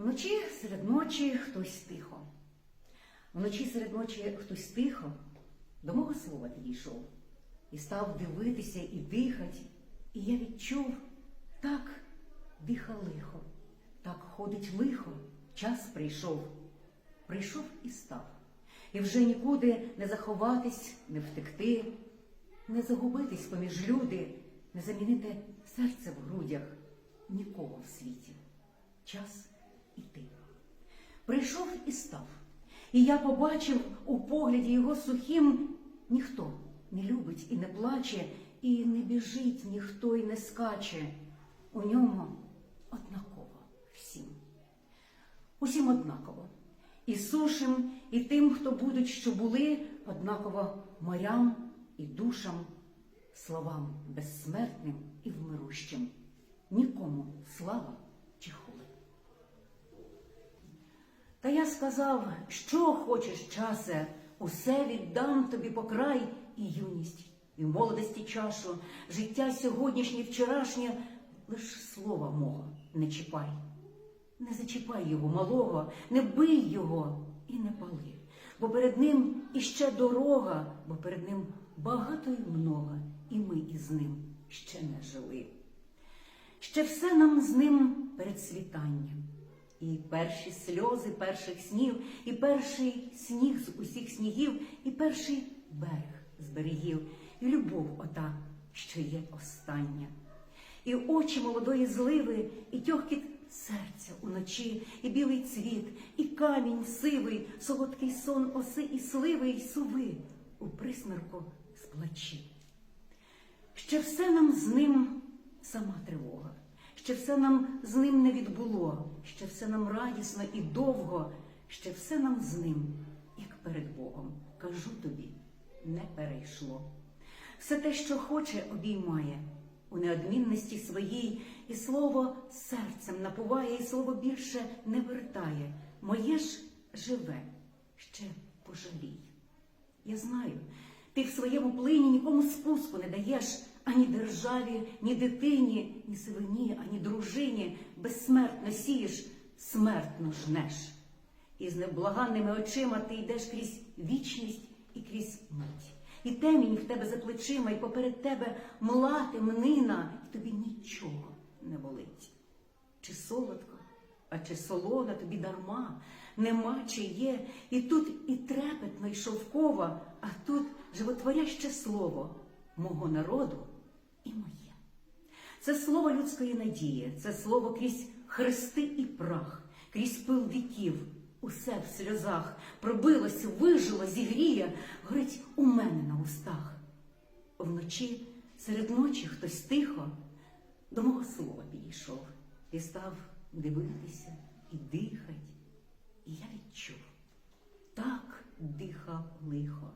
Вночі серед ночі хтось тихо. Вночі серед ночі хтось тихо до мого слова підійшов і став дивитися і дихать. І я відчув, так диха лихо, так ходить лихо, час прийшов. Прийшов і став. І вже нікуди не заховатись, не втекти, не загубитись поміж люди, не замінити серце в грудях нікого в світі. Час. Прийшов і став. І я побачив у погляді його сухим ніхто не любить і не плаче, і не біжить ніхто і не скаче. У ньому однаково всім. Усім однаково. І сушим, і тим, хто будуть, що були, однаково морям і душам, словам безсмертним і вмирущим. Нікому слава чи хули. Та я сказав, що хочеш, часе, усе віддам тобі по край і юність, і молодості чашу, життя сьогоднішнє, вчорашнє, лиш слова мого не чіпай. Не зачіпай його малого, не бий його і не пали, бо перед ним іще дорога, бо перед ним багато й много, і ми із ним ще не жили. Ще все нам з ним перед світанням. І перші сльози перших снів, і перший сніг з усіх снігів, і перший берег з берегів, і любов ота, що є остання. І очі молодої зливи, і тьохкіт серця уночі, і білий цвіт, і камінь сивий, солодкий сон оси і сливи, і суви у присмерку сплачі. Ще все нам з ним сама тривога, ще все нам з ним не відбуло, ще все нам радісно і довго, ще все нам з ним, як перед Богом, кажу тобі, не перейшло. Все те, що хоче, обіймає у неодмінності своїй, і слово серцем напуває, і слово більше не вертає. Моє ж живе, ще пожалій. Я знаю, ти в своєму плині нікому спуску не даєш ані державі, ні дитині, ні сивині, ані дружині. Безсмертно сієш, смертно жнеш. І з невблаганними очима ти йдеш крізь вічність і крізь мить. І темінь в тебе за плечима, і поперед тебе мла темнина, і тобі нічого не болить. Чи солодко, а чи солона тобі дарма, нема чи є, і тут і трепетно, і шовково, а тут животворяще слово мого народу і моє. Це слово людської надії, це слово крізь хрести і прах, крізь пил віків, усе в сльозах пробилось, вижило, зігріє, горить у мене на устах. Вночі серед ночі хтось тихо до мого слова підійшов і став дивитися і дихать. І я відчув, так дихав лихо.